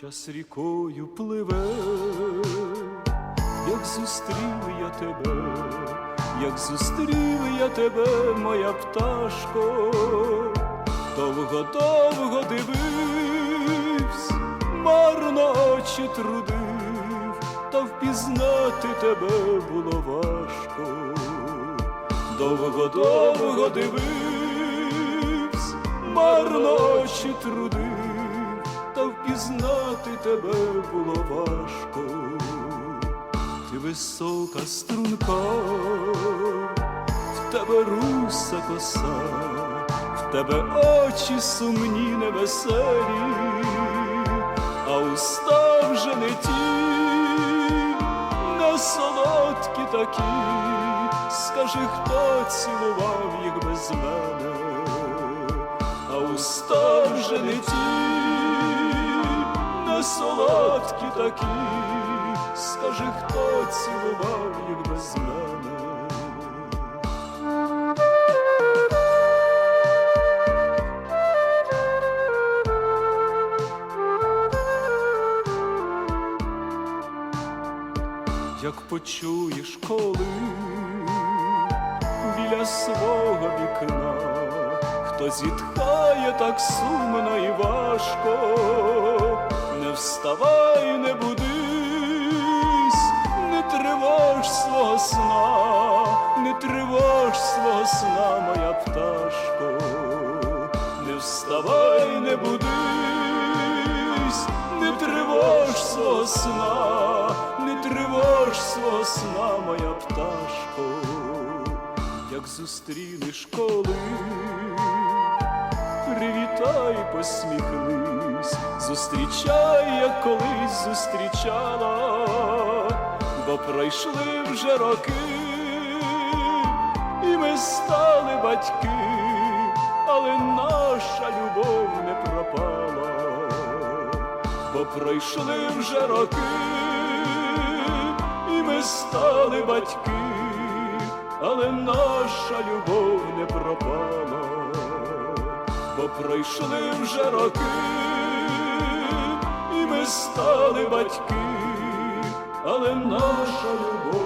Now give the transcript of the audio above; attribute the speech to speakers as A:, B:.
A: Час рікою пливе, як зустрів я тебе, як зустрів я тебе, моя пташко, довго-довго дивився, марно очі трудив, та впізнати тебе було важко. Довго-довго дивився, марно очі трудив, та впізнати тебе було важко. Ти висока струнка, в тебе руса коса, в тебе очі сумні невеселі, а уста вже не ті, не солодкі такі. Скажи, хто цілував їх без мене, а уста вже не ті, солодкі такі. Скажи, хто цілував їх без мене. Як почуєш, коли біля свого вікна хто зітхає так сумно і важко, вставай, не будись, не тривож свого сна, не тривож свого сна, моя пташко, не вставай, не будись, не тривож свого сна, не тривож свого сна, моя пташко, як зустрінеш коли, привітай, посміхнись, зустрічай, як колись зустрічала, бо пройшли вже роки, і ми стали батьки, але наша любов не пропала бо пройшли вже роки, і ми стали батьки, але наша любов не пропала, бо пройшли вже роки, стали батьки, але наша любов